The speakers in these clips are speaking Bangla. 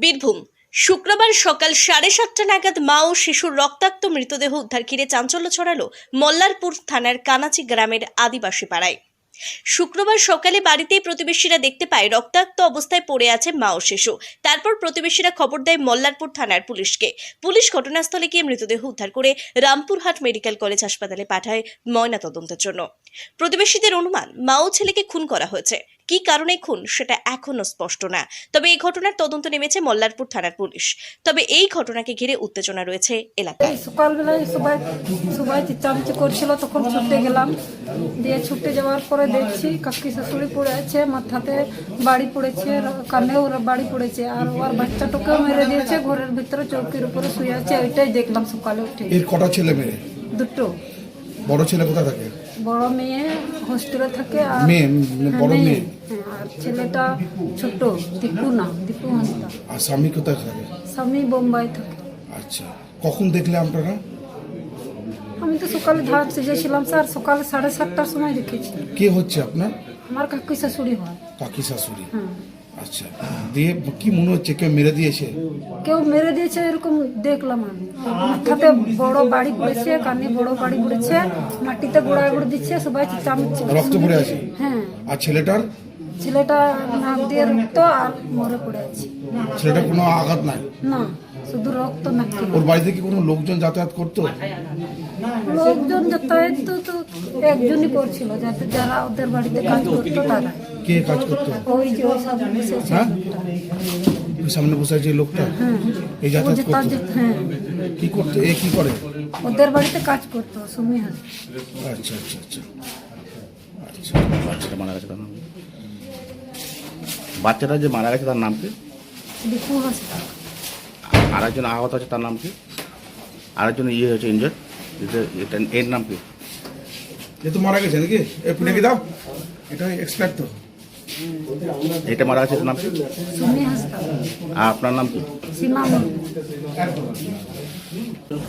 বীরভূম। শুক্রবার সকাল সাড়ে সাতটা নাগাদ মা ও শিশুর রক্তাক্ত মৃতদেহ উদ্ধার ঘিরে চাঞ্চল্য ছড়ালো মল্লারপুর থানার কানাচি গ্রামের আদিবাসী পাড়ায়। শুক্রবার সকালে বাড়িতেই প্রতিবেশীরা দেখতে পায়, রক্তাক্ত অবস্থায় পড়ে আছে মা ও শিশু। তারপর প্রতিবেশীরা খবর দেয় মল্লারপুর থানার পুলিশকে। পুলিশ ঘটনাস্থলে গিয়ে মৃতদেহ উদ্ধার করে রামপুরহাট মেডিকেল কলেজ হাসপাতালে পাঠায় ময়না তদন্তের জন্য। প্রতিবেশীদের অনুমান, মা ও ছেলেকে খুন করা হয়েছে। কি কারণে খুন সেটা এখনও স্পষ্ট না। তবে এই ঘটনার তদন্ত নেমেছে মল্লারপুর থানার পুলিশ। তবে এই ঘটনাকে ঘিরে উত্তেজনা রয়েছে এলাকায়। সকালবেলায় সবাই সবাই চিচামিচি করছিল তখন ছুটে গেলাম। দিয়ে ছুটে যাওয়ার পরে দেখছি কাকি শাশুড়ি পড়ে আছে মাথাতে বাড়ি পড়েছে কানেও বাড়ি পড়েছে আর ওর বাচ্চাটাকেও মেরে দিয়েছে ঘরের ভিতরে চৌকির উপরে শুয়ে আছে ওইটাই দেখলাম সকালে উঠে। এর কটা ছেলে মেয়ে? দুটো। বড় ছেলে কোথায় থাকে? বড় মেয়ে হোস্টেলে থাকে আর মেয়ে মানে বড় হ্যাঁ, মেয়ে? হ্যাঁ, আর ছেলেটা ছোট দীপু না দীপু হাসদা আর স্বামী কোথায় থাকে? স্বামী বোম্বাই থাকে। আচ্ছা কখন দেখলে আপনারা? আমি তো সকালে ধাপ সেজেছিলাম স্যার সকালে সাড়ে সাতটার সময় দেখেছি। কে হচ্ছে আপনার? আমার কাকি শাশুড়ি হয়। কাকি শাশুড়ি। হ্যাঁ। আচ্ছা দিয়ে কি মনে হচ্ছে? কেউ মেরে দিয়েছে? কেউ মেরে দিয়েছে এরকম দেখলাম আমি। মাথাতে বড় বাড়ি পড়েছে কানে বড় বাড়ি পড়েছে মাটিতে গোড়ায় গোড়ে দিচ্ছে সবাই চামচে রক্ত পড়ে আছে? হ্যাঁ। আর ছেলেটার? ছেলেটা নাক দিয়ে রক্ত আর মরে পড়ে আছে। ছেলেটার কোনো আঘাত নাই? না শুধু রক্ত নাকি। ওর বাড়িতে কি কোনো লোকজন যাতায়াত করতো? লোকজন যাতায়াত তো তো একজনই করছিল যাতে যারা ওদের বাড়িতে কাজ করতো তারা। কে কাজ করতো? ওই যে ওই সব বসেছে হ্যাঁ? ওই সামনে বসে আছে লোকটা? হ্যাঁ। এই যাতায়াত করতো? হ্যাঁ। কি করতো? এ কি করে? ওদের বাড়িতে কাজ করতো সুমি হাস। আচ্ছা আচ্ছা আচ্ছা। আচ্ছা বাচ্চাটা মারা গেছে তার নাম বাচ্চাটা যে মারা গেছে তার নাম কি? দীপু হাসদা আর একজন আহত আছে তার নাম কি? আর একজন ইয়ে হয়েছে ইঞ্জয় এটা এর নাম কি? তো মারা গেছে নাকি? এ দাও। এটা এক্সপার্ট তো। এটা মারা গেছে নাম? কি আর আপনার নাম কি?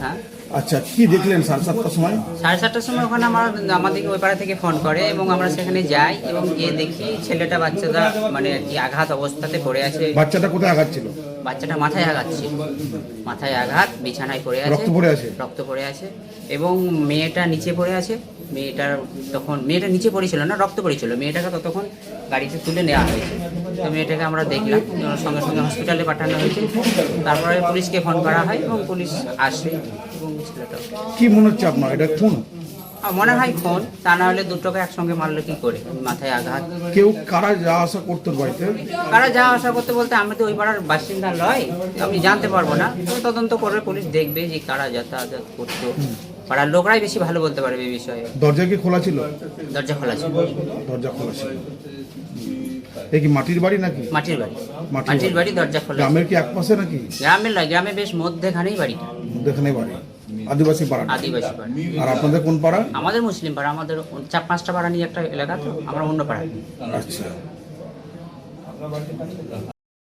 হ্যাঁ আচ্ছা কি দেখলেন সাড়ে সাতটার সময়? সাড়ে সাতটার সময় ওখানে আমার আমাদেরকে ওই পাড়া থেকে ফোন করে এবং আমরা সেখানে যাই এবং গিয়ে দেখি ছেলেটা বাচ্চাটা মানে কি আঘাত অবস্থাতে পড়ে আছে। বাচ্চাটা কোথায় আঘাত ছিল? বাচ্চাটা মাথায় আঘাত ছিল মাথায় আঘাত বিছানায় পড়ে আছে। রক্ত পড়ে আছে? রক্ত পড়ে আছে। এবং মেয়েটা নিচে পড়ে আছে। মেয়েটার তখন মেয়েটা নিচে পড়েছিল না রক্ত পড়েছিল। মেয়েটাকে ততক্ষণ গাড়িতে তুলে নেওয়া হয়েছে। তো মেয়েটাকে আমরা দেখলাম সঙ্গে সঙ্গে হসপিটালে পাঠানো হয়েছে। তারপরে পুলিশকে ফোন করা হয় এবং পুলিশ আসে। এবং ছেলেটা কি মনে হচ্ছে আপনার? এটা খুন? মনে হয় ফোন তা না হলে দুটোকে একসঙ্গে মারলো কি করে? মাথায় আঘাত। কেউ কারা যাওয়া আসা করতো বাড়িতে? কারা যা আশা করতে বলতে আমি তো ওই পাড়ার বাসিন্দা নয় আমি জানতে পারব না। তো তদন্ত করবে পুলিশ দেখবে যে কারা যাতায়াত করতো। পাড়ার লোকরাই বেশি ভালো বলতে পারবে এই বিষয়ে। দরজা কি খোলা ছিল? দরজা খোলা ছিল। দরজা খোলা ছিল। এ কি মাটির বাড়ি নাকি? মাটির বাড়ি। মাটির বাড়ি। দরজা খোলা গ্রামের কি এক পাশে নাকি? গ্রামের নয় গ্রামে বেশ মধ্যেখানেই বাড়িটা। এখানে বাড়ি। আদিবাসী পাড়া। আদিবাসী পাড়া। আর আপনাদের কোন পাড়া? আমাদের মুসলিম পাড়া আমাদের চার পাঁচটা পাড়া নিয়ে একটা এলাকা তো আমরা অন্য পাড়া আচ্ছা।